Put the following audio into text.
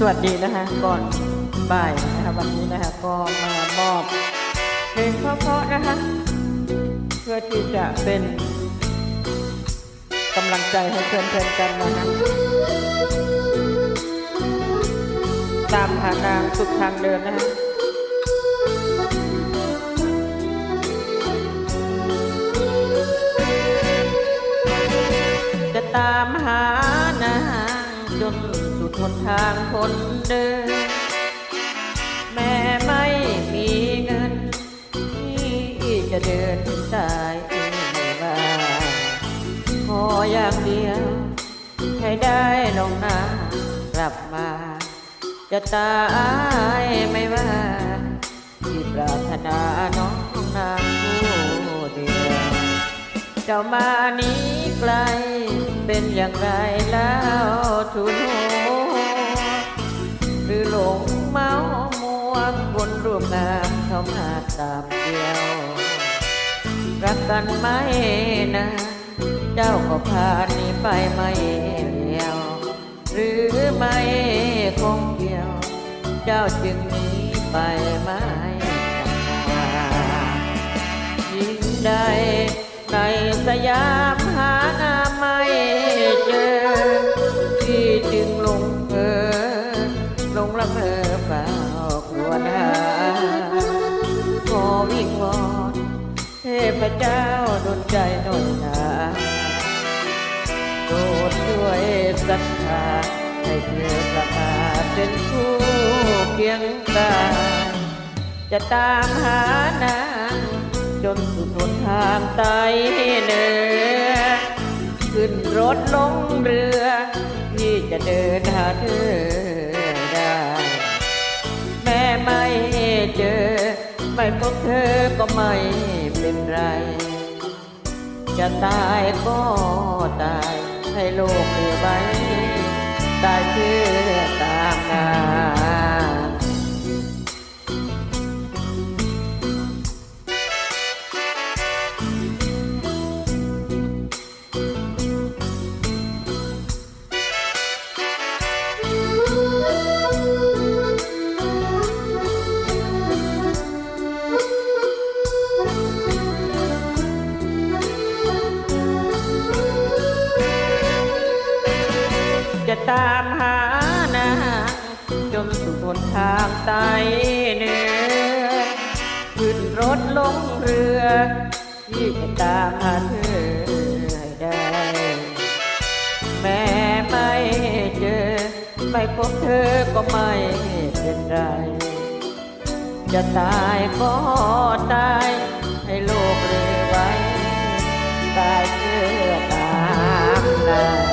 สวัสดีนะคะก่อนบ่ายนะคะวันนี้นะคะก็มามอบเพลงเพราะๆนะคะเพื่อที่จะเป็นกำลังใจให้เพื่อนๆกันนะคะตามหานางสุดทางเดินนะคะ จนสุดหนทางคนเดิน แม่ไม่มีเงิน ที่จะเดินสายเองไม่ว่าขออย่างเดียว ให้ได้น้องนากลับมา จะตายไม่ว่าที่ปรารถนาน้องนางผู้เดียวเจ้ามานี้ไกลเป็นอย่างไรแล้ว เข้ามาตามเดียว รักกันไหมนะ เจ้าก็พาหนีไปไม่เดียว หรือไม่คงเกี่ยว เจ้าจึงหนีไปไม่กลับมายิ่งใดในสยามหางามไม่เจอ ที่จึงลงเออลงละเมอเฝ้ากลัวหา วิงวอนเทพเจ้าดลใจหน่อยนาโปรดช่วยศรัทธาให้เพื่อกลับมาเป็นคู่เคียงกาจะตามหานางจนสุดหนทางไตเหนือขึ้นรถลงเรือ ที่จะเดินหาเธอ ไม่พบเธอก็ไม่เป็นไร จะตายก็ตายให้โลกเหลือไว้ได้เพื่อตามงาน ตามหานางจนสุดหนทางใต้เนือขึ้นรถลงเรือพี่จะตามหาเธอให้ได้ แม่ไม่เจอ ไม่พบเธอก็ไม่เป็นไร จะตายก็ตายให้โลกเรือไว้ ตายเพื่อตามได้